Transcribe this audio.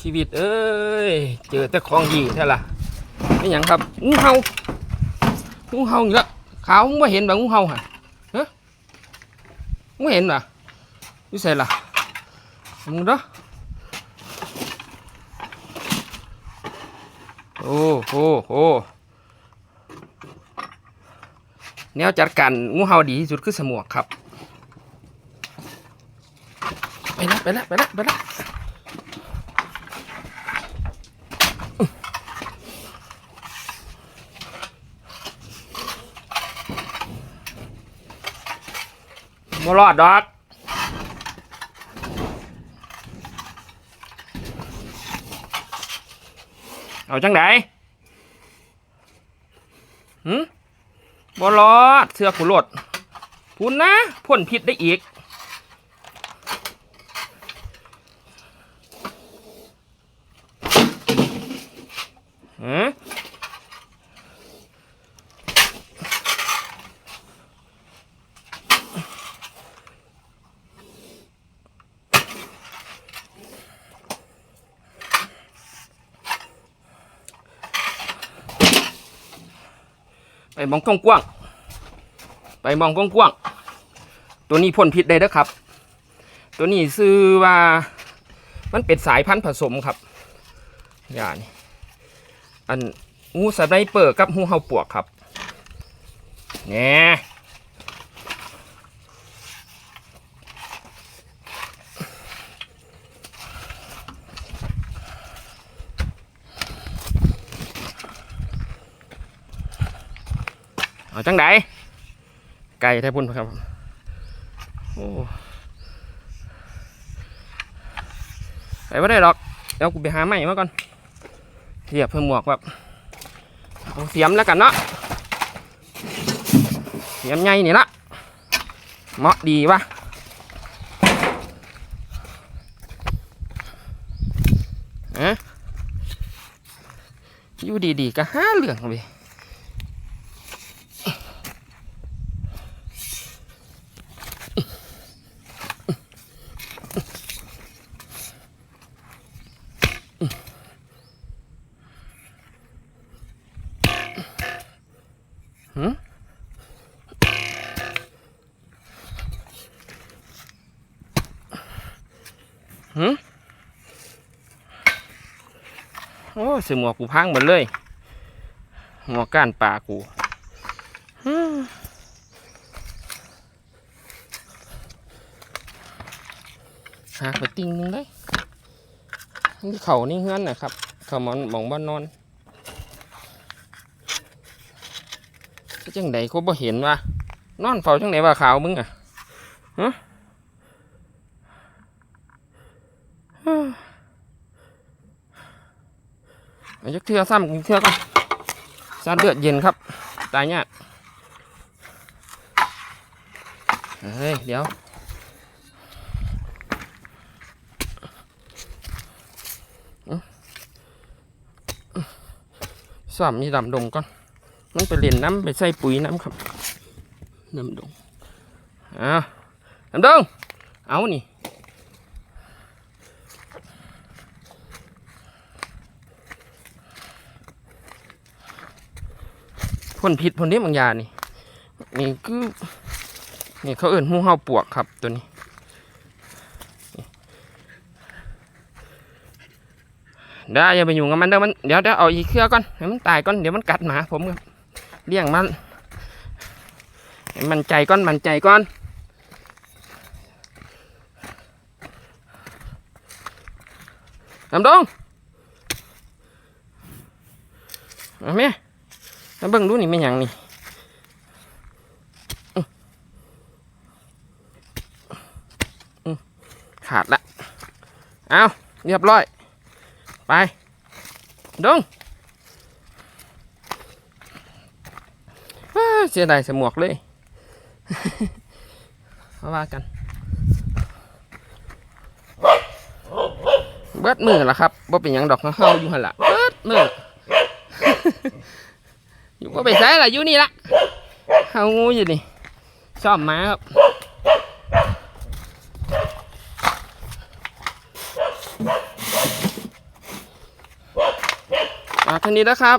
ชีวิตเอ้ย เจอแต่ของดีแท้ล่ะนี่หยังครับงูเห่างูเห่าอีกแล้วขาวไม่เห็นแบบงูเห่าฮะฮะไมึงเห็นหรอนี่ใส่ล่ะมึงเด้อโอ้โหโอ้แนวจัดการงูเห่าดีที่สุดคือสมวกครับ ไปแล้วไปแล้วไปแล้วไปแล้ว บ่รอดดอกเอาจังไดหืมบอลอดเสื้อขุรดพุ่นนะพ่นพิษได้อีก ไปมองกว้างๆไปมองกว้างๆตัวนี้พ่นพิษได้แล้วครับ ตัวนี้ซื้อว่ามันเป็นสายพันธุ์ผสมครับอย่านี่อันงูสไนเปอร์กับงูเห่าปวกครับเนี่ย จังไดไก่แท้พุ่นครับโอ้ไปไม่ได้หรอกเดี๋ยวกูไปหาใหม่มาก่อนเทียบเพิ่มหมวกแบบเสียมแล้วกันเนาะเสียมใหญ่นี่ละเหมาะดีวะอะอยู่ดีๆก็ห้าเหลืองไป โอ้เสือหมวกกูพังหมดเลยหมวกก้านป่ากูฮึ่มหักไปติงหนึงเลยนี่เขานี่เฮือนนะครับ เขามอนมองบ้านนอน จังใดเขาบ่เห็นว่านอนเฝ้าจังไหนว่าขาวมึงอะฮะฮึ่มาจักเทือซ้ำอีกเทือก่อนซาเลือดเย็นครับ ตายเนี่ยเฮ้ย เดี๋ยวซ้ำนี่ดำดงก่อน มันไปเรียนน้ำไปใส่ปุ๋ยน้ำครับน้ำดงอ้าวน้ำดงเอานี่พ่นพิษพ่นนี้บางอยางนี่นี่คือนี่เขาเอื่นหูเห่าปวกครับตัวนี้ได้อย่าไปยุ่งกับมันเด้อมันเดี๋ยวเดี๋ยวเอาอีกเครือก่อนให้มันตายก่อนเดี๋ยวมันกัดหมาผมครับ เลี้ยงมันมันใจก่อนมันใจก่อนลำดงเอาไหมแล้วเบิ่งดูนี่ไม่หยังนี้ขาดละ เอาเรียบร้อย ไปดงอ้า เสียดายสมวกเลยมาว่ากัน เบิดมือละครับว่าเป็นยังดอกเฮาอยู่หันละเบิดมืออยู่ก็ไปใส่ละอยู่นี่ละเฮางูอยู่นี่ชอบมาครับอ่าแค่นี้นะครับ